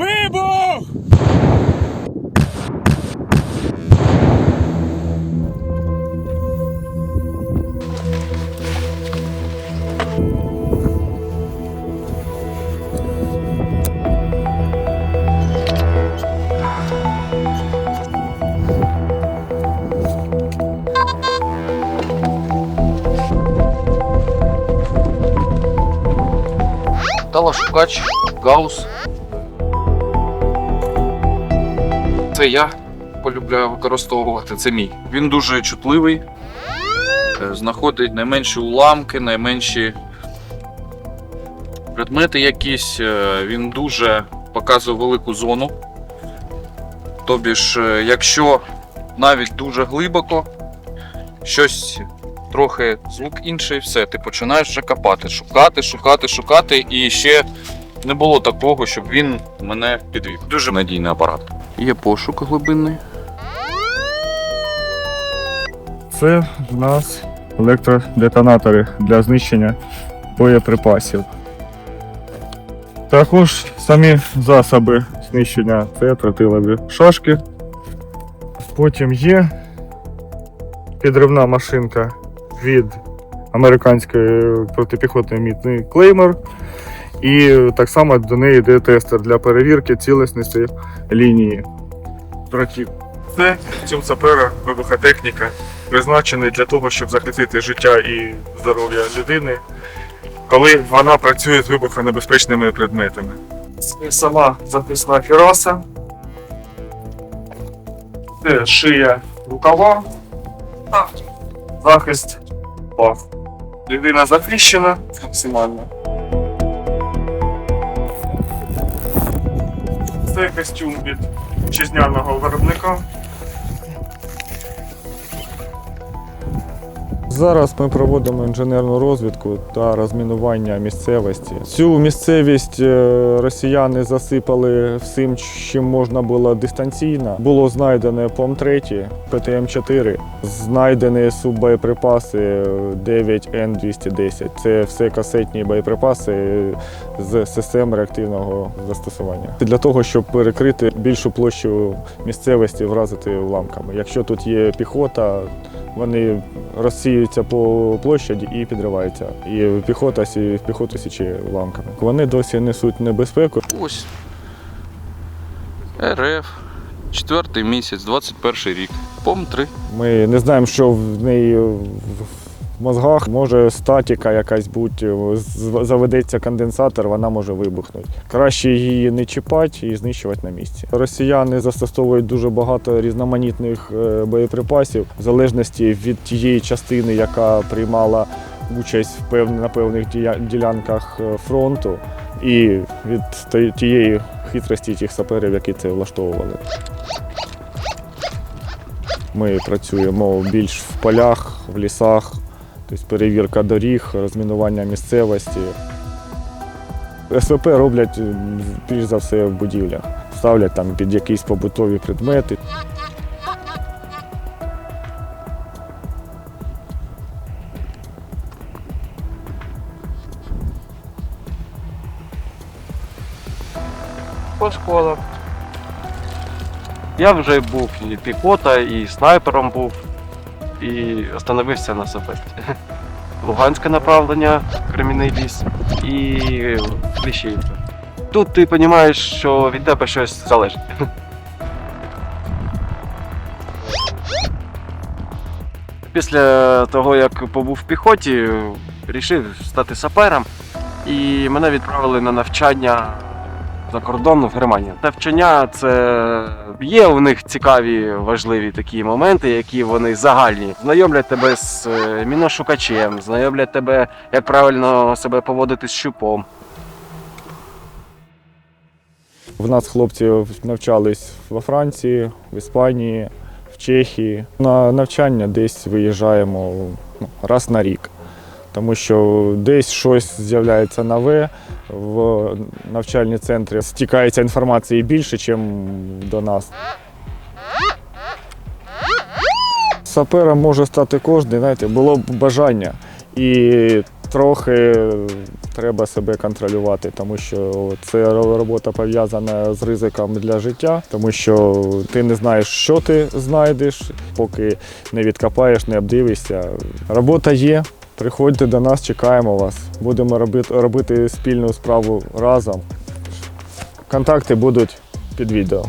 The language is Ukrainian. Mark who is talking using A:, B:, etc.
A: Вибух!
B: Талашукач, гаус. Це я полюбляю використовувати. Це мій. Він дуже чутливий, е, знаходить найменші уламки, найменші предмети якісь. Е, Він дуже показує велику зону. Тобі ж, е, якщо навіть дуже глибоко, щось трохи звук інший, все, ти починаєш вже копати, шукати, шукати, шукати, і ще не було такого, щоб він мене підвів. Дуже надійний апарат. Є пошук глибинний.
C: Це в нас електродетонатори для знищення боєприпасів. Також самі засоби знищення це тротилові шашки. Потім є підривна машинка від американської протипіхотної мітни Клеймор. І так само до неї йде тестер для перевірки цілісності лінії дротів. Це цим сапера вибухотехніка призначений для того, щоб захистити життя і здоров'я людини, коли вона працює з вибухонебезпечними предметами. Це сама захисна кераса, це шия рукава та захист пах. Людина захищена максимально. Це костюм від вітчизняного виробника. Зараз ми проводимо інженерну розвідку та розмінування місцевості. Цю місцевість е, росіяни засипали всім, чим можна було дистанційно. Було знайдене ПОМ-3, ПТМ-4, знайдені суббоєприпаси 9Н210. Це все касетні боєприпаси з систем реактивного застосування. Для того, щоб перекрити більшу площу місцевості, вразити уламками. Якщо тут є піхота, вони розсіюються по площаді і підриваються. І піхота сі, піхоту січе уламками. Вони досі несуть небезпеку.
B: Ось. РФ. Четвертий місяць, 21 рік. ПОМ-3.
C: Ми не знаємо, що в неї в мозгах може статіка якась бути, заведеться конденсатор, вона може вибухнути. Краще її не чіпати і знищувати на місці. Росіяни застосовують дуже багато різноманітних е, боєприпасів в залежності від тієї частини, яка приймала участь в пев- на певних ділянках е, фронту, і від тієї хитрості тих саперів, які це влаштовували. Ми працюємо більш в полях, в лісах, тобто перевірка доріг, розмінування місцевості. СВП роблять більш за все в будівлях, ставлять там під якісь побутові предмети.
D: по школах. Я вже був і піхота, і снайпером був, і остановився на сапеті. Луганське направлення, Кремінний ліс і Кліщівка. Тут ти розумієш, що від тебе щось залежить. Після того, як побув в піхоті, вирішив стати сапером, і мене відправили на навчання за кордон в Германію. Навчання це є у них цікаві, важливі такі моменти, які вони загальні. Знайомлять тебе з е, міношукачем, знайомлять тебе, як правильно себе поводити з щупом.
C: В нас хлопці навчались во Франції, в Іспанії, в Чехії. На навчання десь виїжджаємо ну, раз на рік. Тому що десь щось з'являється нове, в навчальні центрі стікається інформації більше, ніж до нас. Сапером може стати кожен, знаєте, було б бажання. І трохи треба себе контролювати, тому що це робота пов'язана з ризиком для життя, тому що ти не знаєш, що ти знайдеш, поки не відкопаєш, не обдивишся. Робота є. Приходьте до нас, чекаємо вас. Будемо робити, робити спільну справу разом. Контакти будуть під відео.